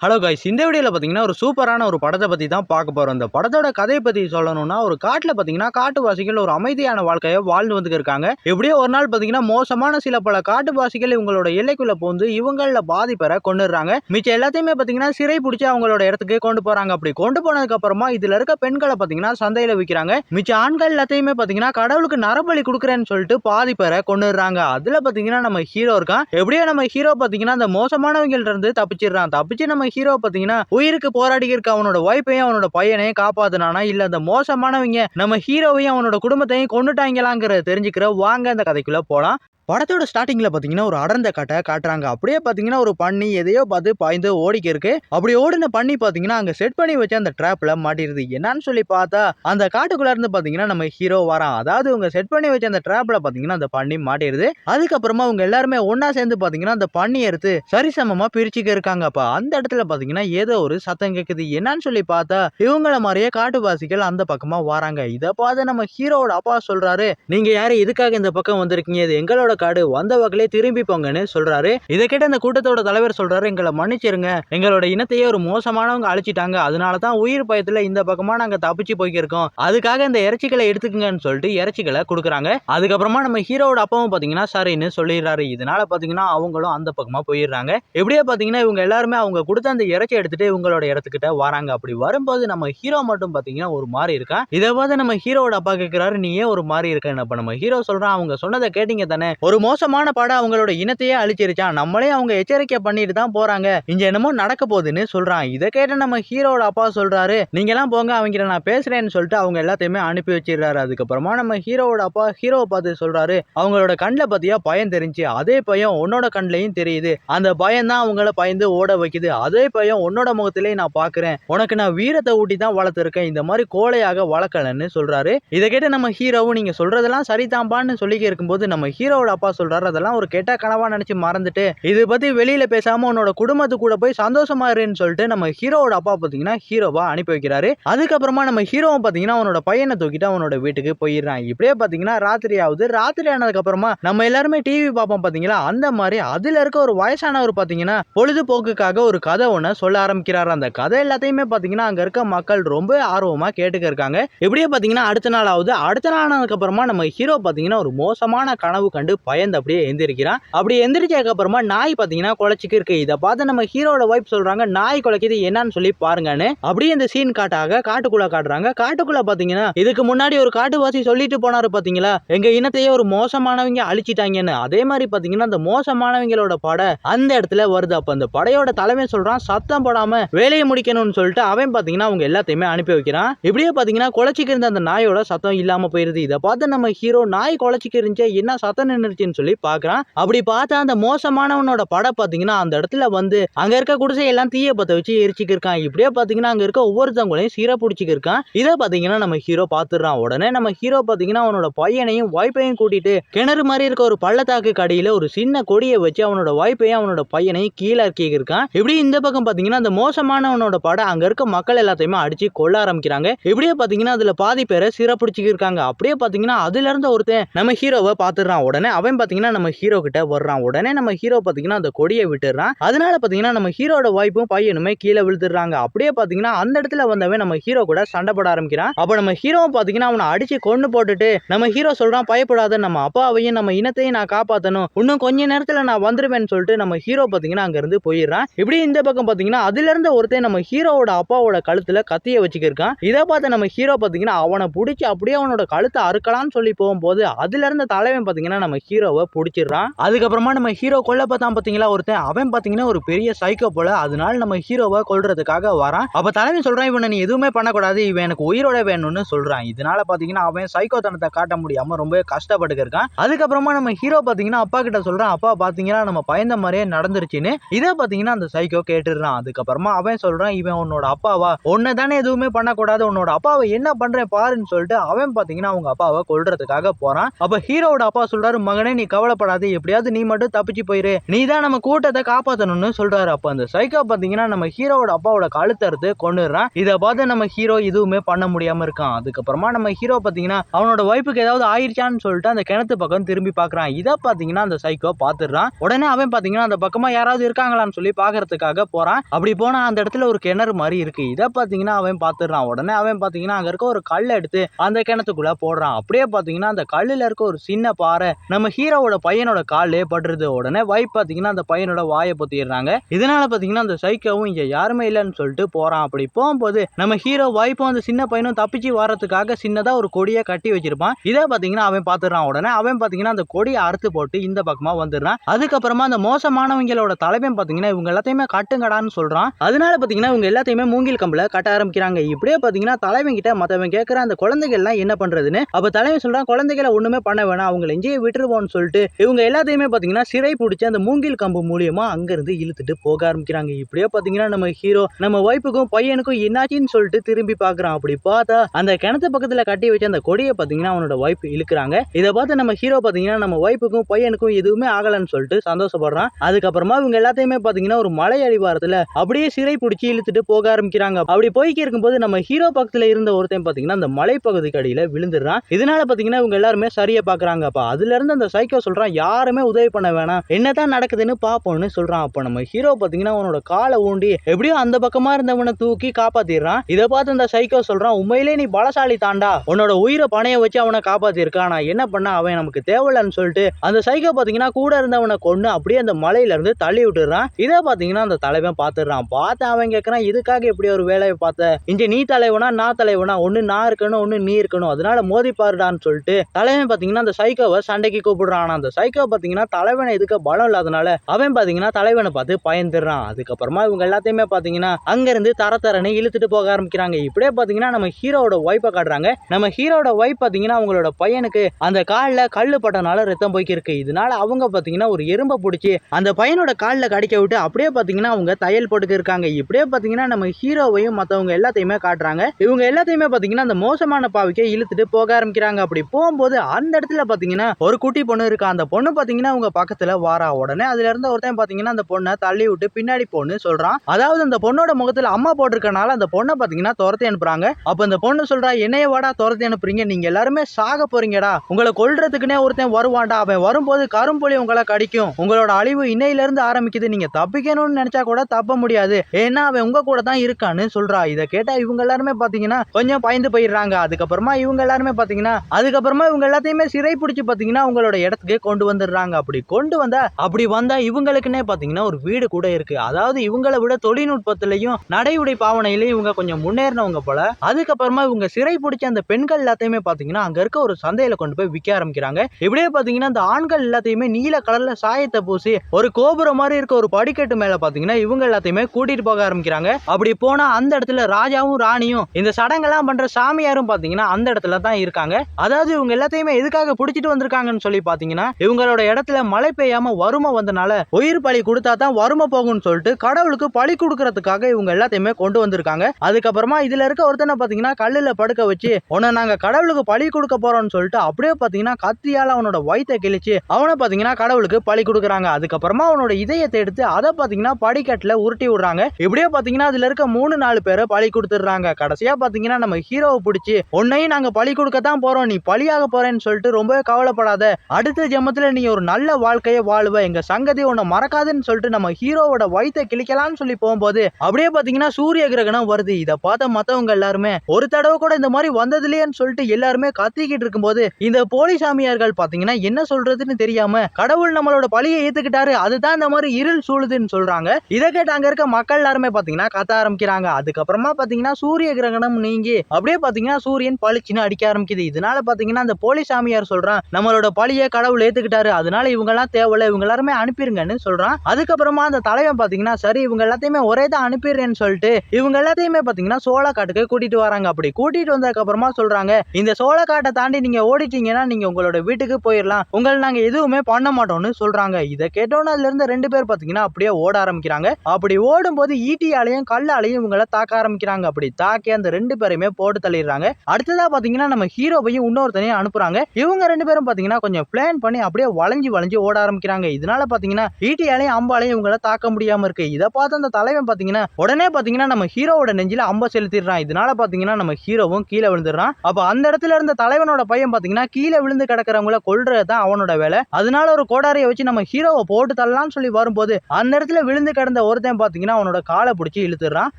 Hello guys இந்த வீடியோவில் பார்த்தீங்கன்னா ஒரு சூப்பரான ஒரு படத்தை பற்றி தான் பார்க்க போகிறோம் இந்த படத்தோட கதையை பற்றி சொல்லணும்னா ஒரு காட்டில் பார்த்தீங்கன்னா காட்டுவாசிகள் ஒரு அமைதியான வாழ்க்கையை வாழ்ந்து வந்துட்டு இருக்காங்க எப்படியோ ஒரு நாள் பார்த்தீங்கன்னா மோசமான சில பல காட்டுவாசிகள் இவங்களோட எல்லைக்குள்ளே போந்து இவங்களில் பாதிப்பெற கொண்டுடுறாங்க மிச்சம் எல்லாத்தையுமே பார்த்தீங்கன்னா சிறை பிடிச்சி அவங்களோட இடத்துக்கு கொண்டு போகிறாங்க அப்படி கொண்டு போனதுக்கப்புறமா இதில் இருக்க பெண்களை பார்த்தீங்கன்னா சந்தையில் விற்கிறாங்க மிச்ச ஆண்கள் எல்லாத்தையுமே பார்த்தீங்கன்னா கடவுளுக்கு நரபலி கொடுக்குறேன்னு சொல்லிட்டு பாதி கொண்டுடுறாங்க அதில் பார்த்தீங்கன்னா நம்ம ஹீரோ இருக்கான். எப்படியோ நம்ம ஹீரோ பார்த்தீங்கன்னா அந்த மோசமானவங்கள்ட்ட இருந்து தப்பிச்சிடுறான். தப்பிச்சு நம்ம ஹீரோ பார்த்தீங்கன்னா உயிருக்கு போராடி இருக்க அவனோட ஒய்ஃபையும் அவனோட பையனையும் காப்பாத்துனானா இல்ல அந்த மோசமானவங்க நம்ம ஹீரோவையும் அவனோட குடும்பத்தையும் கொண்டுட்டாங்களாங்கிறத தெரிஞ்சுக்கிற வாங்க அந்த கதைக்குள்ள போலாம். படத்தோட ஸ்டார்டிங்ல பாத்தீங்கன்னா ஒரு அடர்ந்த கட்டை காட்டுறாங்க. அப்படியே பாத்தீங்கன்னா ஒரு பண்ணி எதையோ பார்த்து பாய்ந்து ஓடிக்க இருக்கு. அப்படி ஓடின பண்ணி பாத்தீங்கன்னா அங்க செட் பண்ணி வச்ச அந்த ட்ராப்பில் மாட்டிருது. என்னன்னு சொல்லி பார்த்தா அந்த காட்டுக்குள்ள இருந்து பாத்தீங்கன்னா நம்ம ஹீரோ வரான். அதாவது இவங்க செட் பண்ணி வச்ச அந்த ட்ராப்ல பாத்தீங்கன்னா அந்த பண்ணி மாட்டிருது. அதுக்கப்புறமா அவங்க எல்லாருமே ஒன்றா சேர்ந்து பாத்தீங்கன்னா அந்த பண்ணி எடுத்து சரிசமமா பிரிச்சுக்க இருக்காங்கப்பா அந்த இடத்துல பாத்தீங்கன்னா ஏதோ ஒரு சத்தம் கேக்குது. என்னன்னு சொல்லி பார்த்தா இவங்கள மாதிரியே காட்டுவாசிகள் அந்த பக்கமா வராங்க. இதை பார்த்து நம்ம ஹீரோவோட அப்பா சொல்றாரு நீங்க யாரு? எதுக்காக இந்த பக்கம் வந்திருக்கீங்க? இது எங்களோட காடு வந்த வகையிலே திரும்பி போங்கன்னு சொல்றாரு. இதை கேட்ட அந்த கூட்டத்தோட தலைவர் சொல்றாரு எங்களை மன்னிச்சிருங்க. எங்களோட இனத்தையே ஒரு மோசமானவங்க அழிச்சிட்டாங்க. அதனால தான் உயிர் பயத்துல இந்த பக்கமா நாங்க தப்பிச்சு போய்க்கிருக்கோம். அதுக்காக இந்த இறைச்சிகளை எடுத்துக்கங்கன்னு சொல்லிட்டு இறைச்சிகளை கொடுக்குறாங்க. அதுக்கப்புறமா நம்ம ஹீரோவோட அப்பாவும் பாத்தீங்கன்னா சரின்னு சொல்லிடுறாரு. இதனால பாத்தீங்கன்னா அவங்களும் அந்த பக்கமா போயிடுறாங்க. எப்படியே பாத்தீங்கன்னா இவங்க எல்லாருமே அவங்க கொடுத்த அந்த இறைச்சி எடுத்துட்டு இவங்களோட இடத்துக்கிட்ட வராங்க. அப்படி வரும்போது நம்ம ஹீரோ மட்டும் பாத்தீங்கன்னா ஒரு மாதிரி இருக்கான். இதை பார்த்து நம்ம ஹீரோவோட அப்பா கேட்கிறாரு நீ ஏன் ஒரு மாதிரி இருக்க? அப்ப நம்ம ஹீரோ சொல்றான். அவங்க சொன்னதை கேட்டீங்க தானே. ஒரு மோசமான படம் அவங்களோட இனத்தையே அழிச்சிருச்சான் நம்மளே அவங்க எச்சரிக்கை பண்ணிட்டு தான் போறாங்க. இங்க என்னமோ நடக்க போகுதுன்னு சொல்றான். இதை கேட்ட நம்ம ஹீரோட அப்பா சொல்றாரு நீங்க எல்லாம் போங்க அவங்க நான் பேசுறேன்னு சொல்லிட்டு அவங்க எல்லாத்தையுமே அனுப்பி வச்சிடுறாரு. அதுக்கப்புறமா நம்ம ஹீரோவோட அப்பா ஹீரோவை பார்த்து சொல்றாரு அவங்களோட கண்ணில் பத்தியா பயம் தெரிஞ்சு அதே பயம் உன்னோட கண்ணிலையும் தெரியுது. அந்த பயம் தான் அவங்கள பயந்து ஓட வைக்குது. அதே பயம் உன்னோட முகத்திலே நான் பாக்குறேன் உனக்கு நான் வீரத்தை ஊட்டி தான் வளர்த்துருக்கேன். இந்த மாதிரி கோழையாக வளர்க்கலன்னு சொல்றாரு. இதை கேட்டு நம்ம ஹீரோவும் நீங்க சொல்றதெல்லாம் சரிதான்பான்னு சொல்லிக்க இருக்கும்போது நம்ம ஹீரோவோட அப்பா சொல்றாரு. அதெல்லாம் ஒரு கெட்ட கனவா நினைச்சு மறந்துட்டு இது பத்தி வெளியில பேசாம உன்னோட குடும்பத்து கூட போய் சந்தோஷமா இருன்னு சொல்லிட்டு நம்ம ஹீரோவோட அப்பா பாத்தீங்கன்னா ஹீரோவா அனுப்பி வைக்கிறாரு. அதுக்கப்புறமா நம்ம ஹீரோவை பாத்தீங்கன்னா அவனோட பையனை தூக்கிட்டு அவனோட வீட்டுக்கு போயிடுறான் இப்படியே பாத்தீங்கன்னா ராத்திரி ஆகுது ராத்திரி ஆனதுக்கு அப்புறமா நம்ம எல்லாருமே டிவி பார்ப்போம் பாத்தீங்களா? அந்த மாதிரி அதுல இருக்க ஒரு வயசானவர் பாத்தீங்கன்னா பொழுதுபோக்குக்காக ஒரு கதை ஒன்று சொல்ல ஆரம்பிக்கிறாரு. அந்த கதை எல்லாத்தையுமே பாத்தீங்கன்னா அங்க இருக்க மக்கள் ரொம்ப ஆர்வமா கேட்டுக்க இருக்காங்க. இப்படியே பாத்தீங்கன்னா அடுத்த நாள் ஆகுது அடுத்த நாள் ஆனதுக்கு அப்புறமா நம்ம ஹீரோ பாத்தீங்கன்னா ஒரு மோசமான கனவு கண்டு பயந்து அப்படியே எந்திரிக்கிறான். அப்படி எந்திரிச்சதுக்கு அப்புறமா நாய் பாத்தீங்கன்னா குலைச்சிக்கு இருக்கு. இதை பார்த்து நம்ம ஹீரோட வைப் சொல்றாங்க நாய் குலைக்குது என்னன்னு சொல்லி பாருங்கன்னு. அப்படியே இந்த சீன் காட்டாக காட்டுக்குள்ள காட்டுறாங்க. காட்டுக்குள்ள பாத்தீங்கன்னா இதுக்கு முன்னாடி ஒரு காட்டுவாசி சொல்லிட்டு போனாரு பாத்தீங்களா? எங்க இனத்தையே ஒரு மோசமானவங்க அழிச்சிட்டாங்கன்னு. அதே மாதிரி பாத்தீங்கன்னா அந்த மோசமானவங்களோட படை அந்த இடத்துல வருது. அப்ப அந்த படையோட தலைமை சொல்றான் சத்தம் போடாம வேலையை முடிக்கணும்னு சொல்லிட்டு அவன் பாத்தீங்கன்னா அவங்க எல்லாத்தையுமே அனுப்பி வைக்கிறான். இப்படியே பாத்தீங்கன்னா குலைச்சிக்கு இருந்த அந்த நாயோட சத்தம் இல்லாம போயிருது. இதை பார்த்து நம்ம ஹீரோ நாய் குலைச்சிக்கு இருந்துச்சு என்ன சத்தம் நின்றுச்சுன்னு சொல்லி பார்க்குறான். அப்படி பார்த்தா அந்த மோசமானவனோட படம் பார்த்தீங்கன்னா அந்த இடத்துல வந்து அங்கே இருக்க குடிசை எல்லாம் தீய பற்ற வச்சு எரிச்சிக்கு இருக்கான். இப்படியே பார்த்தீங்கன்னா அங்கே இருக்க ஒவ்வொருத்தவங்களையும் சீரா பிடிச்சிக்கு இருக்கான். இதை பார்த்தீங்கன்னா நம்ம ஹீரோ பார்த்துடுறான். உடனே நம்ம ஹீரோ பார்த்தீங்கன்னா அவனோட பையனையும் வாய்ப்பையும் கூட்டிட்டு கிணறு மாதிரி இருக்க ஒரு பள்ளத்தாக்கு கடையில் ஒரு சின்ன கொடியை வச்சு அவனோட வாய்ப்பையும் அவனோட பையனையும் கீழே இருக்கான். இப்படி இந்த பக்கம் பார்த்தீங்கன்னா அந்த மோசமானவனோட படம் அங்கே இருக்க மக்கள் எல்லாத்தையுமே அடிச்சு கொள்ள ஆரம்பிக்கிறாங்க. இப்படியே பார்த்தீங்கன்னா அதில் பாதி பேரை சிறப்பிடிச்சிக்கு இருக்காங்க. அப்படியே பார்த்தீங்கன்னா அதுல இருந்த ஒருத்தன் நம்ம ஹீரோவை பார்த்துடுறான். உடனே அவன் பாத்தீங்கன்னா நம்ம ஹீரோ கிட்ட வர்றான். உடனே நம்ம ஹீரோ பாத்தீங்கன்னா அந்த கொடியை விட்டுறான் அதனால பாத்தீங்கன்னா நம்ம ஹீரோட வாய்ப்பும் பையனுமே கீழே விழுந்துடுறாங்க. அப்படியே பாத்தீங்கன்னா அந்த இடத்துல வந்தவன் நம்ம ஹீரோ கூட சண்டை போட ஆரம்பிக்கிறான். அப்ப நம்ம ஹீரோவும் பாத்தீங்கன்னா அவனை அடிச்சு கொண்டு போட்டுட்டு நம்ம ஹீரோ சொல்றான் பயப்படாத நம்ம அப்பாவையும் நம்ம இனத்தையும் நான் காப்பாத்தணும். இன்னும் கொஞ்ச நேரத்துல நான் வந்துருவேன்னு சொல்லிட்டு நம்ம ஹீரோ பாத்தீங்கன்னா அங்க இருந்து போயிடுறான். இப்படி இந்த பக்கம் பாத்தீங்கன்னா அதுல இருந்த ஒருத்தன் நம்ம ஹீரோவோட அப்பாவோட கழுத்துல கத்திய வச்சுக்கிருக்கான். இதை பார்த்து நம்ம ஹீரோ பாத்தீங்கன்னா அவனை பிடிச்சி அப்படியே அவனோட கழுத்தை அறுக்கலாம்னு சொல்லி போகும்போது அதுல இருந்த தலைவன் பார்த்தீங்கன்னா நம்ம ஹீரோவை பிடிச்சிடுறான். அதுக்கப்புறமா நம்ம ஹீரோ கொல்ல பார்த்தான் பாத்தீங்களா ஒருத்தன்? அவன் பாத்தீங்கன்னா ஒரு பெரிய சைக்கோ போல. அதனால நம்ம ஹீரோவை கொல்றதுக்காக வரான். அப்ப தலைவன் சொல்றான் இவனை நீ எதுவுமே பண்ணக்கூடாது. இவன் எனக்கு உயிரோட வேணும்னு சொல்றான். இதனால பாத்தீங்கன்னா அவன் சைக்கோ தனத்தை காட்ட முடியாம ரொம்ப கஷ்டப்பட்டு இருக்கான். அதுக்கப்புறமா நம்ம ஹீரோ பாத்தீங்கன்னா அப்பா கிட்ட சொல்றான் அப்பா பாத்தீங்கன்னா நம்ம பயந்த மாதிரியே நடந்துருச்சுன்னு. இதை பாத்தீங்கன்னா அந்த சைக்கோ கேட்டுடுறான். அதுக்கப்புறமா அவன் சொல்றான் இவன் உன்னோட அப்பாவா? உன்னை தானே எதுவுமே பண்ணக்கூடாது. உன்னோட அப்பாவை என்ன பண்றேன் பாருன்னு சொல்லிட்டு அவன் பாத்தீங்கன்னா அவங்க அப்பாவை கொல்றதுக்காக போறான். அப்ப ஹீரோவோட அப்பா சொல்றாரு மகனே நீ கவலைப்படாது. எப்படியாவது நீ மட்டும் தப்பிச்சு போயிரு. நீ தான் நம்ம கூட்டத்தை காப்பாத்தணும்னு சொல்றாரு. அப்ப அந்த சைக்கோ பாத்தீங்கன்னா நம்ம ஹீரோவோட அப்பாவோட கழுத்தறுத்து கொண்டுறான் இதை பார்த்து நம்ம ஹீரோ எதுவுமே பண்ண முடியாம இருக்கான். அதுக்கப்புறமா நம்ம ஹீரோ பாத்தீங்கன்னா அவனோட ஒய்ஃபுக்கு ஏதாவது ஆயிடுச்சான்னு சொல்லிட்டு அந்த கிணத்து பக்கம் திரும்பி பாக்குறான். இதை பாத்தீங்கன்னா அந்த சைக்கோ பாத்துடுறான். உடனே அவன் பாத்தீங்கன்னா அந்த பக்கமா யாராவது இருக்காங்களான்னு சொல்லி பாக்குறதுக்காக போறான். அப்படி போனா அந்த இடத்துல ஒரு கிணறு மாதிரி இருக்கு. இதை பாத்தீங்கன்னா அவன் பாத்துடுறான். உடனே அவன் பாத்தீங்கன்னா அங்க இருக்க ஒரு கல் எடுத்து அந்த கிணத்துக்குள்ள போடுறான். அப்படியே பாத்தீங்கன்னா அந்த கல்லுல இருக்க ஒரு சின்ன பாறை நம்ம ஹீரோவோட பையனோட காலே படுறது உடனே வைப் பார்த்தீங்கன்னா அந்த பையனோட வாயை பொத்திடுறாங்க. இதனால பார்த்தீங்கன்னா அந்த சைக்கோவும் இங்கே யாருமே இல்லைன்னு சொல்லிட்டு போறான். அப்படி போகும்போது நம்ம ஹீரோ வைப்பும் அந்த சின்ன பையனும் தப்பிச்சு வர்றதுக்காக சின்னதாக ஒரு கொடியை கட்டி வச்சிருப்பான். இதை பார்த்தீங்கன்னா அவன் பார்த்துடுறான் உடனே. அவன் பாத்தீங்கன்னா அந்த கொடியை அறுத்து போட்டு இந்த பக்கமாக வந்துடுறான். அதுக்கப்புறமா அந்த மோசமானவங்களோட தலைவன் பார்த்தீங்கன்னா இவங்க எல்லாத்தையுமே கட்டுங்கடான்னு சொல்றான். அதனால பார்த்தீங்கன்னா இவங்க எல்லாத்தையுமே மூங்கில் கம்பில் கட்ட ஆரம்பிக்கிறாங்க. இப்படியே பார்த்தீங்கன்னா தலைவன் கிட்ட மற்றவன் கேட்குற அந்த குழந்தைகள் எல்லாம் என்ன பண்ணுறதுன்னு அப்போ தலைவன் சொல்கிறான் குழந்தைகளை ஒன்றுமே பண்ண வேணாம். அவங்களை எங்கேயே விட்டுருவோம்னு சொல்லிட்டு இவங்க எல்லாத்தையுமே பாத்தீங்கன்னா சிறை பிடிச்சி அந்த மூங்கில் கம்பு மூலியமா அங்க இருந்து இழுத்துட்டு போக ஆரம்பிக்கிறாங்க. இப்படியே பாத்தீங்கன்னா நம்ம ஹீரோ நம்ம ஒய்ஃபுக்கும் பையனுக்கும் என்னாச்சின்னு சொல்லிட்டு திரும்பி பார்க்குறான் அப்படி பார்த்தா அந்த கிணத்து பக்கத்துல கட்டி வச்ச அந்த கொடியை பாத்தீங்கன்னா அவனோட ஒய்ஃப் இழுக்கிறாங்க. இதை பார்த்து நம்ம ஹீரோ பார்த்தீங்கன்னா நம்ம ஒய்ஃபுக்கும் பையனுக்கும் எதுவுமே ஆகலன்னு சொல்லிட்டு சந்தோஷப்படுறான். அதுக்கப்புறமா இவங்க எல்லாத்தையுமே பார்த்தீங்கன்னா ஒரு மலை அடிவாரத்துல அப்படியே சிறை பிடிச்சி இழுத்துட்டு போக ஆரம்பிக்கிறாங்க. அப்படி போய்க்கு இருக்கும்போது நம்ம ஹீரோ பக்கத்துல இருந்த ஒருத்தன் பாத்தீங்கன்னா அந்த மலைப்பகுதிக்கு அடியில் விழுந்துடுறான். இதனால பாத்தீங்கன்னா இவங்க எல்லாருமே சரியா பாக்குறாங்க. அப்போ அதுலேருந்து அந்த சைக்கோ சொல்றான் யாருமே உதவி பண்ண வேணாம். என்னதான் நடக்குதுன்னு பாப்போம்னு சொல்றான். அப்ப நம்ம ஹீரோ பாத்தீங்கன்னா அவனோட காலை ஊண்டி எப்படியோ அந்த பக்கமா இருந்தவனை தூக்கி காப்பாற்றிடுறான் இதை பார்த்து அந்த சைக்கோ சொல்றான் உண்மையிலே நீ பலசாலி தாண்டா. உன்னோட உயிரை பணைய வச்சு அவனை காப்பாற்றிருக்கான் நான் என்ன பண்ண? அவன் நமக்கு தேவையில்லைன்னு சொல்லிட்டு அந்த சைக்கோ பாத்தீங்கன்னா கூட இருந்தவனை கொண்டு அப்படியே அந்த மலையில இருந்து தள்ளி விட்டுறான் இதை பாத்தீங்கன்னா அந்த தலைவன் பார்த்துடுறான் பார்த்து அவன் கேட்குறான் இதுக்காக இப்படி ஒரு வேலையை பார்த்த? இங்க நீ தலைவனா? நான் தலைவனா? ஒன்று நான் இருக்கணும் ஒன்று நீ இருக்கணும். அதனால மோதி பாருடான்னு சொல்லிட்டு தலைவன் பாத்தீங்கன்னா அந்த சைக்கோவை சண்டைக்கு கூப்பிடுறான். அந்த சைக்கோ பாத்தீங்கன்னா தலைவனை எதுக்க பலம் இல்லாதனால அவன் பார்த்தீங்கன்னா தலைவனை பார்த்து பயந்துடுறான். அதுக்கப்புறமா இவங்க எல்லாத்தையுமே பார்த்தீங்கன்னா அங்க இருந்து தர தரன்னு இழுத்துட்டு போக ஆரம்பிக்கிறாங்க. இப்படியே பாத்தீங்கன்னா நம்ம ஹீரோவோட ஒய்ஃபை காட்டுறாங்க. நம்ம ஹீரோட ஒய்ஃப் பாத்தீங்கன்னா அவங்களோட பையனுக்கு அந்த கால்ல கல் பட்டனால ரத்தம் போய்க்கிருக்கு. இதனால அவங்க பாத்தீங்கன்னா ஒரு எறும்பை பிடிச்சி அந்த பையனோட காலில் கடிக்க விட்டு அப்படியே பாத்தீங்கன்னா அவங்க தையல் போட்டுக்கு இருக்காங்க. இப்படியே பாத்தீங்கன்னா நம்ம ஹீரோவையும் மற்றவங்க எல்லாத்தையுமே காட்டுறாங்க. இவங்க எல்லாத்தையுமே பாத்தீங்கன்னா அந்த மோசமான பாவிக்க இழுத்துட்டு போக ஆரம்பிக்கிறாங்க. அப்படி போகும்போது அந்த இடத்துல பாத்தீங்கன்னா ஒரு குட்டி குட்டி பொண்ணு இருக்கா அந்த பொண்ணு பார்த்தீங்கன்னா அவங்க பக்கத்துல வாரா. உடனே அதுல இருந்த ஒருத்தன் பார்த்தீங்கன்னா அந்த பொண்ணை தள்ளி விட்டு பின்னாடி பொண்ணு சொல்றான் அதாவது அந்த பொண்ணோட முகத்தில் அம்மா போட்டிருக்கனால அந்த பொண்ணை பார்த்தீங்கன்னா துரத்தி அனுப்புறாங்க. அப்போ அந்த பொண்ணு சொல்றா என்னைய வாடா துரத்தி அனுப்புறீங்க? நீங்க எல்லாருமே சாக போறீங்கடா. உங்களை கொல்றதுக்குனே ஒருத்தன் வருவான்டா. அவன் வரும்போது கரும்புலி உங்களை கடிக்கும். உங்களோட அழிவு இன்னையில இருந்து ஆரம்பிக்குது. நீங்க தப்பிக்கணும்னு நினைச்சா கூட தப்ப முடியாது. ஏன்னா அவன் உங்க கூட தான் இருக்கான்னு சொல்றா. இதை கேட்டா இவங்க எல்லாருமே பார்த்தீங்கன்னா கொஞ்சம் பயந்து போயிடுறாங்க. அதுக்கப்புறமா இவங்க எல்லாருமே பார்த்தீங்கன்னா அதுக்கப்புறமா இவங்க எல்லாத்தையுமே சிறை பிடிச்சி பார்த்தீங்கன்னா உங்களோட இவங்களோட இடத்துக்கு கொண்டு வந்துடுறாங்க. அப்படி கொண்டு வந்தா அப்படி வந்தா இவங்களுக்குன்னே பாத்தீங்கன்னா ஒரு வீடு கூட இருக்கு. அதாவது இவங்களை விட தொழில்நுட்பத்திலையும் நடை பாவனையிலையும் இவங்க கொஞ்சம் முன்னேறினவங்க போல. அதுக்கப்புறமா இவங்க சிறை பிடிச்ச அந்த பெண்கள் எல்லாத்தையுமே பாத்தீங்கன்னா அங்க இருக்க ஒரு சந்தையில கொண்டு போய் விற்க ஆரம்பிக்கிறாங்க. இப்படியே பாத்தீங்கன்னா அந்த ஆண்கள் எல்லாத்தையுமே நீல கலர்ல சாயத்தை பூசி ஒரு கோபுரம் மாதிரி இருக்க ஒரு படிக்கட்டு மேல பாத்தீங்கன்னா இவங்க எல்லாத்தையுமே கூட்டிட்டு போக ஆரம்பிக்கிறாங்க. அப்படி போனா அந்த இடத்துல ராஜாவும் ராணியும் இந்த சடங்கெல்லாம் பண்ற சாமியாரும் பாத்தீங்கன்னா அந்த இடத்துல தான் இருக்காங்க. அதாவது இவங்க எல்லாத்தையுமே எதுக்காக பிடிச்சிட்டு வந்திருக்காங்கன்னு சொல்லி பாத்தீங்கன்னா இவங்களோட இடத்துல மழை பெய்யாம வறுமை வந்தனால உயிர் பலி கொடுத்தா தான் வறுமை போகும்னு சொல்லிட்டு கடவுளுக்கு பழி கொடுக்கறதுக்காக இவங்க எல்லாத்தையுமே கொண்டு வந்திருக்காங்க. அதுக்கப்புறமா இதுல இருக்க ஒருத்தனை பாத்தீங்கன்னா கல்லுல படுக்க வச்சு உன்னை நாங்க கடவுளுக்கு பழி கொடுக்க போறோம்னு சொல்லிட்டு அப்படியே பாத்தீங்கன்னா கத்தியால அவனோட வயிற்றை கிழிச்சு அவனை பாத்தீங்கன்னா கடவுளுக்கு பழி கொடுக்குறாங்க. அதுக்கப்புறமா அவனோட இதயத்தை எடுத்து அதை பாத்தீங்கன்னா படிக்கட்டுல உருட்டி விடுறாங்க. இப்படியே பாத்தீங்கன்னா அதுல இருக்க மூணு நாலு பேரை பழி கொடுத்துடுறாங்க. கடைசியா பாத்தீங்கன்னா நம்ம ஹீரோவை பிடிச்சி உன்னையும் நாங்க பழி கொடுக்க தான் போறோம். நீ பழியாக போறேன்னு சொல்லிட்டு ரொம்பவே கவலைப்படாத. அடுத்த ஜெமத்தில் நீ ஒரு நல்ல வாழ்க்கையை வாழுவ எங்கள் சங்கதி உன்னை மறக்காதுன்னு சொல்லிட்டு நம்ம ஹீரோவோட வயிற்றை கிழிக்கலாம்னு சொல்லி போகும்போது அப்படியே பார்த்தீங்கன்னா சூரிய கிரகணம் வருது. இதை பார்த்த மற்றவங்க எல்லாருமே ஒரு தடவை கூட இந்த மாதிரி வந்ததுலேன்னு சொல்லிட்டு எல்லாருமே கத்திக்கிட்டு இருக்கும்போது இந்த போலி சாமியார்கள் பார்த்தீங்கன்னா என்ன சொல்றதுன்னு தெரியாம கடவுள் நம்மளோட பழியை ஏத்துக்கிட்டாரு அதுதான் இந்த மாதிரி இருள் சூழுதுன்னு சொல்றாங்க. இதை கேட்டு அங்க இருக்க மக்கள் எல்லாருமே பார்த்தீங்கன்னா கத்த ஆரம்பிக்கிறாங்க. அதுக்கப்புறமா பார்த்தீங்கன்னா சூரிய கிரகணம் நீங்கி அப்படியே பார்த்தீங்கன்னா சூரியன் பளிச்சுன்னு அடிக்க ஆரம்பிக்குது. இதனால பார்த்தீங்கன்னா அந்த போலி சாமியார் சொல்றான் நம்மளோட பழியை கடவுள் ஏத்துக்கிட்டாரு. அதனால இவங்க எல்லாம் தேவையில்ல. இவங்க எல்லாருமே அனுப்பிருங்கன்னு சொல்றான். அதுக்கப்புறமா அந்த தலைவன் பாத்தீங்கன்னா சரி இவங்க எல்லாத்தையுமே ஒரே தான் அனுப்பிடுறேன்னு சொல்லிட்டு இவங்க எல்லாத்தையுமே பாத்தீங்கன்னா சோளக்காட்டுக்கு கூட்டிட்டு வராங்க. அப்படி கூட்டிட்டு வந்ததுக்கு அப்புறமா சொல்றாங்க இந்த சோளக்காட்டை தாண்டி நீங்க ஓடிட்டீங்கன்னா நீங்க உங்களோட வீட்டுக்கு போயிடலாம். உங்களை நாங்க எதுவுமே பண்ண மாட்டோம்னு சொல்றாங்க. இதை கேட்டோன்னு அதுல இருந்து ரெண்டு பேர் பாத்தீங்கன்னா அப்படியே ஓட ஆரம்பிக்கிறாங்க. அப்படி ஓடும் போது ஈட்டியாலையும் கல்லாலையும் இவங்கள தாக்க ஆரம்பிக்கிறாங்க. அப்படி தாக்கி அந்த ரெண்டு பேரையுமே போட்டு தள்ளிடுறாங்க. அடுத்ததா பாத்தீங்கன்னா நம்ம ஹீரோவையும் இன்னொருத்தனையும் அனுப்புறாங்க. இவங்க ரெண்டு பேரும் பாத்தீங்கன்னா கொஞ்சம் பிளான் பண்ணி அப்படியே வளைஞ்சு வளைஞ்சு ஓட ஆரம்பிக்கிறாங்க. இதனால பாத்தீங்கன்னா ஈட்டியாலையும் அம்பாலையும் இவங்களை தாக்க முடியாம இருக்கு. இதை பார்த்து அந்த தலைவன் பாத்தீங்கன்னா உடனே பாத்தீங்கன்னா நம்ம ஹீரோவோட நெஞ்சில அம்ப செலுத்திடுறான். இதனால பாத்தீங்கன்னா நம்ம ஹீரோவும் கீழே விழுந்துடுறான். அப்ப அந்த இடத்துல இருந்த தலைவனோட பையன் பாத்தீங்கன்னா கீழே விழுந்து கிடக்கிறவங்கள கொல்றது தான் அவனோட வேலை. அதனால ஒரு கோடாரியை வச்சு நம்ம ஹீரோவை போட்டு தள்ளலாம்னு சொல்லி வரும்போது அந்த இடத்துல விழுந்து கிடந்த ஒருத்தன் பாத்தீங்கன்னா அவனோட காலை பிடிச்சி இழுத்துறான்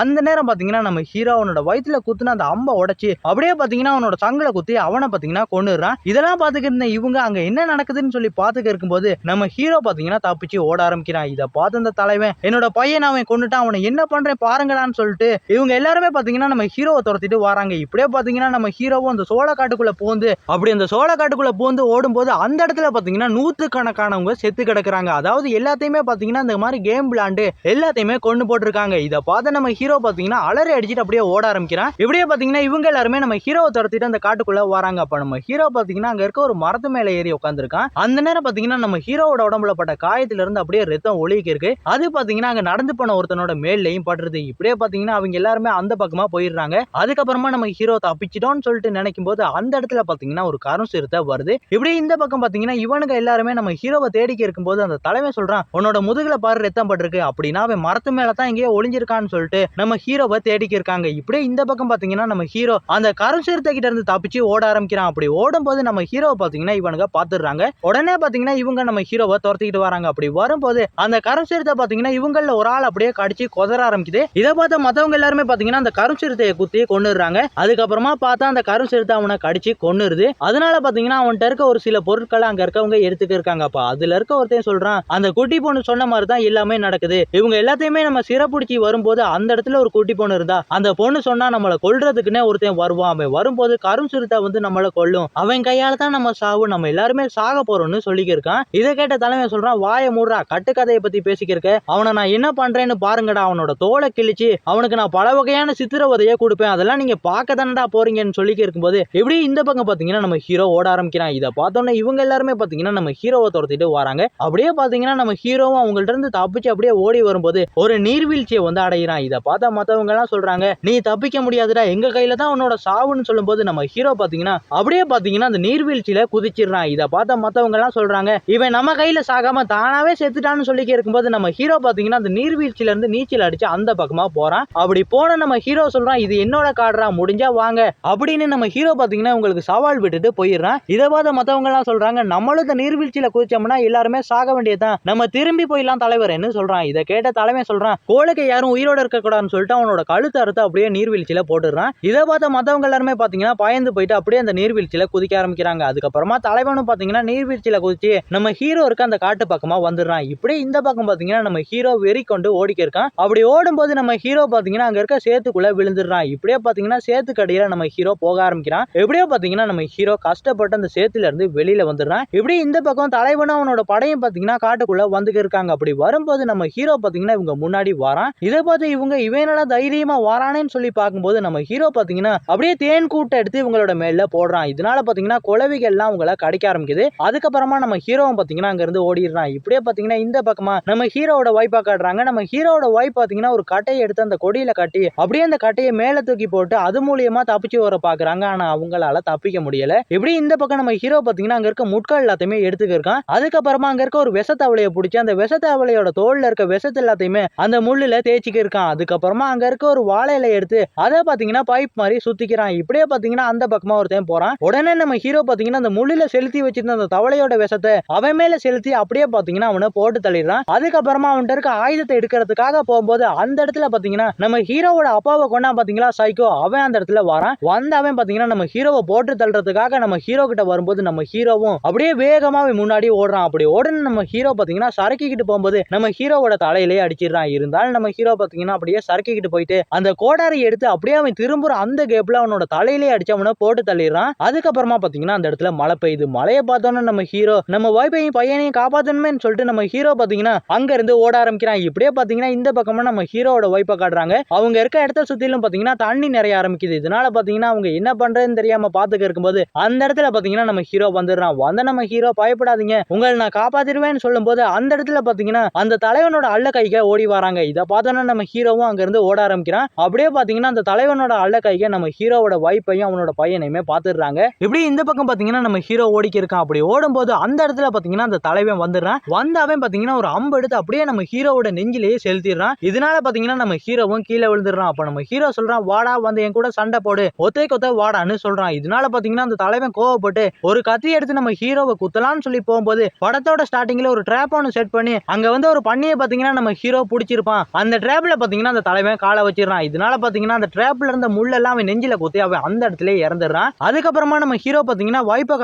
அந்த நேரம் பாத்தீங்கன்னா நம்ம ஹீரோ அவனோட வயிற்றுல குத்துன அந்த அம்பை உடைச்சு அப்படியே பாத்தீங்கன்னா அவனோட சங்கல குத்தி அவனை பாத்தீங்கன்னா கொண்டுறான் இதெல்லாம் பாத்துக்கிட்டு இருந்த இவங்க அங்க என்ன நடக்குதுன்னு சொல்லி பார்த்துக்க இருக்கும்போது நம்ம ஹீரோ பார்த்தீங்கன்னா தப்பிச்சு ஓட ஆரம்பிக்கிறான். இதை பார்த்து அந்த தலைவன் என்னோட பையன் அவன் கொண்டுட்டான் அவனை என்ன பண்றேன் பாருங்கடான்னு சொல்லிட்டு இவங்க எல்லாருமே பார்த்தீங்கன்னா நம்ம ஹீரோவை துரத்திட்டு வராங்க. இப்படியே பார்த்தீங்கன்னா நம்ம ஹீரோவும் அந்த சோழ காட்டுக்குள்ளே பூந்து அப்படி அந்த சோழ காட்டுக்குள்ளே பூந்து ஓடும்போது அந்த இடத்துல பார்த்தீங்கன்னா நூற்று கணக்கானவங்க செத்து கிடக்குறாங்க. அதாவது எல்லாத்தையுமே பார்த்தீங்கன்னா இந்த மாதிரி கேம் விளாண்டு எல்லாத்தையுமே கொண்டு போட்டிருக்காங்க. இதை பார்த்து நம்ம ஹீரோ பார்த்தீங்கன்னா அலறி அடிச்சுட்டு அப்படியே ஓட ஆரம்பிக்கிறான். இப்படியே பார்த்தீங்கன்னா இவங்க எல்லாருமே நம்ம ஹீரோவை துரத்திட்டு அந்த காட்டுக்குள்ளே வராங்க. அப்போ நம்ம ஹீரோ பார்த்தீங்கன்னா அங்க இருக்க ஒரு மரத்து மேலே ஏறி உட்காந்துருக்கான் அந்த நேரம் பாத்தீங்கன்னா நம்ம ஹீரோவோட உடம்புல பட்ட காயத்துல இருந்து அப்படியே ரத்தம் ஒழுகி இருக்கு. அது பாத்தீங்கன்னா அங்க நடந்து போன ஒருத்தனோட மேல்லையும் படுறது. இப்படியே பாத்தீங்கன்னா அவங்க எல்லாருமே அந்த பக்கமா போயிடுறாங்க. அதுக்கப்புறமா நம்ம ஹீரோ தப்பிச்சிட்டோம்னு சொல்லிட்டு நினைக்கும் போது அந்த இடத்துல பாத்தீங்கன்னா ஒரு கரும் சிறுத்தை வருது. இப்படி இந்த பக்கம் பாத்தீங்கன்னா இவனுங்க எல்லாருமே நம்ம ஹீரோவை தேடிக்கி இருக்கும்போது அந்த தலைவன் சொல்றான் உன்னோட முதுகுல பாரு ரத்தம் பட்டிருக்கு. அப்படின்னா அவன் மரத்து மேல தான் எங்கேயோ ஒளிஞ்சிருக்கான்னு சொல்லிட்டு நம்ம ஹீரோவை தேடிக்கி இருக்காங்க. இப்படியே இந்த பக்கம் பாத்தீங்கன்னா நம்ம ஹீரோ அந்த கரும் சிறுத்தை கிட்ட இருந்து தப்பிச்சு ஓட ஆரம்பிக்கிறான். அப்படி ஓடும்போது நம்ம ஹீரோ பாத்தீங்கன்னா இவனுங்க பார்த்துடுறாங்க. உடனே பார்த்தீங்கன்னா இவங்க நம்ம ஹீரோவை துரத்திக்கிட்டு வராங்க. அப்படி வரும்போது அந்த கரும் சிறுத்தை பார்த்தீங்கன்னா இவங்கள ஒரு ஆள் அப்படியே கடிச்சு கொதற ஆரம்பிக்குது. இதை பார்த்த மற்றவங்க எல்லாருமே பார்த்தீங்கன்னா அந்த கரும் சிறுத்தையை குத்தி கொண்டுடுறாங்க அதுக்கப்புறமா பார்த்தா அந்த கரும் சிறுத்தை அவனை கடிச்சு கொண்டுருது அதனால பார்த்தீங்கன்னா அவன்கிட்ட இருக்க ஒரு சில பொருட்களை அங்கே இருக்கவங்க எடுத்துக்க இருக்காங்க அதில் இருக்க ஒருத்தன் சொல்கிறான் அந்த குட்டி பொண்ணு சொன்ன மாதிரி தான் எல்லாமே நடக்குது. இவங்க எல்லாத்தையுமே நம்ம சிறப்புடிச்சு வரும்போது அந்த இடத்துல ஒரு குட்டி பொண்ணு இருந்தா அந்த பொண்ணு சொன்னா நம்மளை கொள்றதுக்குன்னே ஒருத்தன் வருவான். அவன் வரும்போது கரும் சிறுத்தை வந்து நம்மளை கொல்லும். அவன் கையால தான் நம்ம சாவு நம்ம எல்லாரும் சாக போறோம்னு சொல்லிக்கிருக்கான். இதை கேட்ட தலைமை சொல்றான் வாய மூடுறா கட்டுக்கதையை பத்தி பேசிக்கிருக்க. அவனை நான் என்ன பண்றேன்னு பாருங்கடா அவனோட தோலை கிழிச்சு அவனுக்கு நான் பல வகையான சித்திரவதையை கொடுப்பேன். அதெல்லாம் நீங்க பார்க்க தானடா போறீங்கன்னு சொல்லிக்க இருக்கும்போது எப்படி இந்த பக்கம் பாத்தீங்கன்னா நம்ம ஹீரோ ஓட ஆரம்பிக்கிறான். இதை பார்த்தோன்னே இவங்க எல்லாருமே பாத்தீங்கன்னா நம்ம ஹீரோவை துரத்திட்டு வராங்க. அப்படியே பாத்தீங்கன்னா நம்ம ஹீரோவும் அவங்கள்ட்ட இருந்து தப்பிச்சு அப்படியே ஓடி வரும்போது ஒரு நீர்வீழ்ச்சியை வந்து அடைகிறான் இதை பார்த்தா மத்தவங்க எல்லாம் சொல்றாங்க நீ தப்பிக்க முடியாதுடா எங்க கையில தான் உன்னோட சாவுன்னு சொல்லும்போது நம்ம ஹீரோ பாத்தீங்கன்னா அப்படியே பாத்தீங்கன்னா அந்த நீர்வீழ்ச்சியில குதிச்சிடுறான். இதை இதை பார்த்த மற்றவங்கலாம் சொல்கிறாங்க இவன் நம்ம கையில் சாகாம தானாகவே செத்துட்டான்னு சொல்லிக்கே இருக்கும்போது நம்ம ஹீரோ பார்த்தீங்கன்னா அந்த நீர்வீழ்ச்சியிலேருந்து நீச்சல் அடித்து அந்த பக்கமாக போகிறான் அப்படி போன நம்ம ஹீரோ சொல்கிறான் இது என்னோட காடுறா முடிஞ்சா வாங்க. அப்படின்னு நம்ம ஹீரோ பார்த்தீங்கன்னா உங்களுக்கு சவால் விட்டுட்டு போயிடுறான். இதை பார்த்த மற்றவங்கலாம் சொல்கிறாங்க நம்மளும் இந்த நீர்வீழ்ச்சியில் குதிச்சோம்னா எல்லாருமே சாக வேண்டியதுதான். நம்ம திரும்பி போயிடலாம் தலைவர்னு சொல்கிறான் இதை கேட்ட தலைமை சொல்கிறான் கோழுக்கு யாரும் உயிரோட இருக்கக்கூடாதுன்னு சொல்லிட்டு அவனோட கழுத்து அறுத்து அப்படியே நீர்வீழ்ச்சியில் போட்டுடுறான். இதை பார்த்த மற்றவங்க எல்லாருமே பார்த்தீங்கன்னா பயந்து போயிட்டு அப்படியே அந்த நீர்வீழ்ச்சியில் குதிக்க ஆரம்பிக்கிறாங்க. அதுக்கப்புறமா தலைவனும் பார்த்தீங்கன்னா நீர்வீழ்ச்சியில் குதிச்சு நம்ம ஹீரோ இருக்க அந்த காட்டு பக்கமா வந்துடுறான். இப்படி இந்த பக்கம் பாத்தீங்கன்னா நம்ம ஹீரோ வெறி கொண்டு ஓடிக்க இருக்கான். அப்படி ஓடும்போது நம்ம ஹீரோ பாத்தீங்கன்னா அங்க இருக்க சேத்துக்குள்ள விழுந்துடுறான். இப்படியே பாத்தீங்கன்னா சேத்துக்கடியில நம்ம ஹீரோ போக ஆரம்பிக்கிறான். எப்படியோ பார்த்தீங்கன்னா நம்ம ஹீரோ கஷ்டப்பட்டு அந்த சேத்துல இருந்து வெளியில வந்துடுறான். இப்படி இந்த பக்கம் தலைவனும் அவனோட படையும் பாத்தீங்கன்னா காட்டுக்குள்ள வந்துட்டு இருக்காங்க. அப்படி வரும்போது நம்ம ஹீரோ பாத்தீங்கன்னா இவங்க முன்னாடி வரான். இதை பார்த்து இவங்க இவனடா தைரியமா வரானேன்னு சொல்லி பார்க்கும்போது நம்ம ஹீரோ பாத்தீங்கன்னா அப்படியே தேன் கூட்டை எடுத்து இவங்களோட மேல போடுறான். இதனால பாத்தீங்கன்னா குழவிகள்லாம் உங்களை கிடைக்க ஆரம்பிக்குது. அதுக்கப்புறமா நம்ம ஹீரோவும் பார்த்தீங்கன்னா அங்கேருந்து ஓடிடுறான். இப்படியே பார்த்தீங்கன்னா இந்த பக்கமா நம்ம ஹீரோவோட வாய்ப்பாக காட்டுறாங்க. நம்ம ஹீரோவோட வைப் பார்த்தீங்கன்னா ஒரு கட்டையை எடுத்து அந்த கொடியில் கட்டி அப்படியே அந்த கட்டையை மேலே தூக்கி போட்டு அது மூலியமாக தப்பிச்சு வர பார்க்குறாங்க ஆனால் அவங்களால தப்பிக்க முடியல. இப்படி இந்த பக்கம் நம்ம ஹீரோ பார்த்தீங்கன்னா அங்கே இருக்க முட்கள் எல்லாத்தையுமே எடுத்துக்க அதுக்கப்புறமா அங்கே இருக்க ஒரு விஷத்தவளையை பிடிச்சி அந்த விஷத்தவளையோட தோளில் இருக்க விஷத்து எல்லாத்தையுமே அந்த முள்ளில் தேய்ச்சிக்க இருக்கான். அதுக்கப்புறமா அங்கே இருக்க ஒரு வாழையில எடுத்து அதை பார்த்தீங்கன்னா பைப் மாதிரி சுத்திக்கிறான். இப்படியே பார்த்தீங்கன்னா அந்த பக்கமாக ஒருத்தன் போகிறான் உடனே நம்ம ஹீரோ பார்த்தீங்கன்னா அந்த முள்ளில் செலுத்தி வச்சிருந்த அந்த தவளையோட விஷத்தை அவன் மேல செலுத்தி அப்படியே பாத்தீங்கன்னா அவனை போட்டு தள்ளிடுறான். அதுக்கப்புறமா அவன்கிட்ட இருக்க ஆயுதத்தை எடுக்கிறதுக்காக போகும்போது அந்த இடத்துல பாத்தீங்கன்னா நம்ம ஹீரோவோட அப்பாவை கொண்டா பாத்தீங்களா சைக்கோ? அவன் அந்த இடத்துல வரான். வந்த அவன் பாத்தீங்கன்னா நம்ம ஹீரோவை போட்டு தள்ளுறதுக்காக நம்ம ஹீரோ கிட்ட வரும்போது நம்ம ஹீரோவும் அப்படியே வேகமாக அவன் முன்னாடி ஓடுறான். அப்படி ஓடுன நம்ம ஹீரோ பாத்தீங்கன்னா சரக்கிக்கிட்டு போகும்போது நம்ம ஹீரோவோட தலையிலேயே அடிச்சிடுறான். இருந்தாலும் நம்ம ஹீரோ பாத்தீங்கன்னா அப்படியே சரக்கிக்கிட்டு போயிட்டு அந்த கோடாரி எடுத்து அப்படியே அவன் திரும்புற அந்த கேப்ல அவனோட தலையிலேயே அடிச்சு அவனை போட்டு தள்ளிடுறான். அதுக்கப்புறமா பாத்தீங்கன்னா அந்த இடத்துல மழை பெய்யுது. மழையை பார்த்தோன்னே நம்ம ஹீரோ நம்ம வாய்ப்பையும் பையனையும் காப்பாற்றணுமே சொல்லிட்டு நம்ம ஹீரோ பாத்தீங்கன்னா அங்க இருந்து ஓட ஆரம்பிக்கிறான். இப்படியே பாத்தீங்கன்னா இந்த பக்கமா நம்ம ஹீரோவோட வாய்ப்பை காட்டுறாங்க. அவங்க இருக்க இடத்த சுத்திலும் பாத்தீங்கன்னா தண்ணி நிறைய ஆரம்பிக்குது. இதனால பாத்தீங்கன்னா அவங்க என்ன பண்றதுன்னு தெரியாம பார்த்துக்க இருக்கும்போது அந்த இடத்துல பாத்தீங்கன்னா நம்ம ஹீரோ வந்துடுறான். வந்த நம்ம ஹீரோ பயப்படாதீங்க. உங்களை நான் காப்பாத்திடுவேன்னு சொல்லும்போது அந்த இடத்துல பாத்தீங்கன்னா அந்த தலைவனோட அள்ள கைக ஓடி வராங்க. இதை பார்த்தோன்னா நம்ம ஹீரோவும் அங்க இருந்து ஓட ஆரம்பிக்கிறான். அப்படியே பாத்தீங்கன்னா அந்த தலைவனோட அள்ள கைக நம்ம ஹீரோவோட வாய்ப்பையும் அவனோட பையனையுமே பாத்துடுறாங்க இப்படி இந்த பக்கம் பாத்தீங்கன்னா நம்ம ஹீரோ ஓடிக்க இருக்கான் அப்படி ஓடும்போது அந்த இடத்துல பார்த்தீங்கன்னா அந்த தலைவன் வந்துடுறான். வந்தவன் பார்த்தீங்கன்னா ஒரு அம்பு எடுத்து அப்படியே நம்ம ஹீரோவோட நெஞ்சிலேயே செலுத்திடுறான். இதனால பார்த்தீங்கன்னா நம்ம ஹீரோவும் கீழே விழுந்துடுறான். அப்போ நம்ம ஹீரோ சொல்கிறான் வாடா வந்து என் கூட சண்டை போடு. ஒத்தை கொத்த வாடான்னு சொல்கிறான் இதனால பார்த்தீங்கன்னா அந்த தலைவன் கோவப்பட்டு ஒரு கத்தி எடுத்து நம்ம ஹீரோவை குத்தலாம்னு சொல்லி போகும்போது படத்தோட ஸ்டார்டிங்கில் ஒரு ட்ராப் ஒன்று செட் பண்ணி அங்கே வந்து ஒரு பண்ணியை பார்த்தீங்கன்னா நம்ம ஹீரோ பிடிச்சிருப்பான். அந்த ட்ராப்பில் பார்த்தீங்கன்னா அந்த தலைவன் காலை வச்சிடறான். இதனால பார்த்தீங்கன்னா அந்த ட்ராப்பில் இருந்த முள்ளெல்லாம் அவன் நெஞ்சில குத்தி அவன் அந்த இடத்துல இறந்துடுறான். அதுக்கப்புறமா நம்ம ஹீரோ பார்த்தீங்கன்னா வாய்ப்பை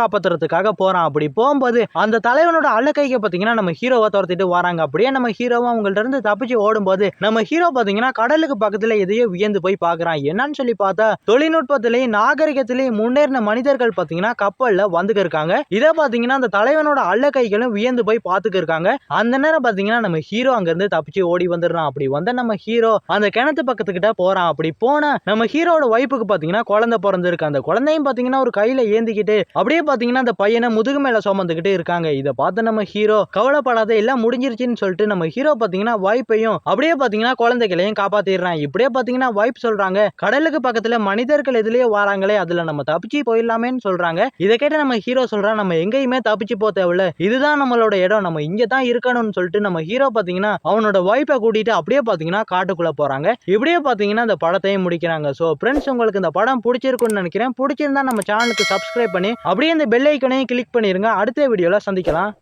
காப்பாத்துறதுக்காக போறான். அப்படி போகும்போது அந்த தலைவனோட அள்ளக்கைக்கு பாத்தீங்கன்னா நம்ம ஹீரோவை துரத்திட்டு வராங்க. அப்படியே நம்ம ஹீரோவும் அவங்கள்ட்ட இருந்து தப்பிச்சு ஓடும்போது நம்ம ஹீரோ பார்த்தீங்கன்னா கடலுக்கு பக்கத்துல எதையோ வியந்து போய் பார்க்குறான் என்னன்னு சொல்லி பார்த்தா தொழில்நுட்பத்திலேயும் நாகரிகத்திலேயும் முன்னேறின மனிதர்கள் பாத்தீங்கன்னா கப்பல்ல வந்துக்க இருக்காங்க. இதை பாத்தீங்கன்னா அந்த தலைவனோட அள்ளக்கைகளும் வியந்து போய் பார்த்துக்க இருக்காங்க. அந்த நேரம் பாத்தீங்கன்னா நம்ம ஹீரோ அங்க இருந்து தப்பிச்சு ஓடி வந்துடுறான். அப்படி வந்த நம்ம ஹீரோ அந்த கிணத்து பக்கத்துக்கிட்ட போறான். அப்படி போன நம்ம ஹீரோட வைப்புக்கு பாத்தீங்கன்னா குழந்தை பிறந்திருக்கு. அந்த குழந்தையும் பாத்தீங்கன்னா ஒரு கையில ஏந்திக்கிட்டு அப்படியே பாத்தீங்கன்னா அந்த பையன் முதுகு மேல சுமந்துக்கிட்டு இருக்காங்க. இதை பார்த்து நம்ம ஹீரோ கவலைப்படாத எல்லாம் முடிஞ்சிருச்சுன்னு சொல்லிட்டு நம்ம ஹீரோ பாத்தீங்கன்னா வைப்பையும் அப்படியே பாத்தீங்கன்னா குழந்தைகளையும் காப்பாத்திடுறான். இப்படியே பாத்தீங்கன்னா வாய்ப்பு சொல்றாங்க. கடலுக்கு பக்கத்துல மனிதர்கள் எதுலயே வராங்களே அதுல நம்ம தப்பிச்சு போயிடலாமேன்னு சொல்றாங்க. இதை கேட்டு நம்ம ஹீரோ சொல்றான் நம்ம எங்கேயுமே தப்பிச்சு போக தேவையில்ல. இதுதான் நம்மளோட இடம். நம்ம இங்கே தான் இருக்கணும்னு சொல்லிட்டு நம்ம ஹீரோ பாத்தீங்கன்னா அவனோட வாய்ப்பை கூட்டிட்டு அப்படியே பாத்தீங்கன்னா காட்டுக்குள்ள போறாங்க. இப்படியே பாத்தீங்கன்னா அந்த படத்தையும் முடிக்கிறாங்க. ஸோ ஃப்ரெண்ட்ஸ் உங்களுக்கு இந்த படம் பிடிச்சிருக்கும்னு நினைக்கிறேன். பிடிச்சிருந்தா நம்ம சேனலுக்கு சப்ஸ்கிரைப் பண்ணி அப்படியே இந்த பெல் ஐக்கனையும் கிளிக் பண்ணிடுங்க அடுத்த வீடியோவில் சந்திக்கலாம்.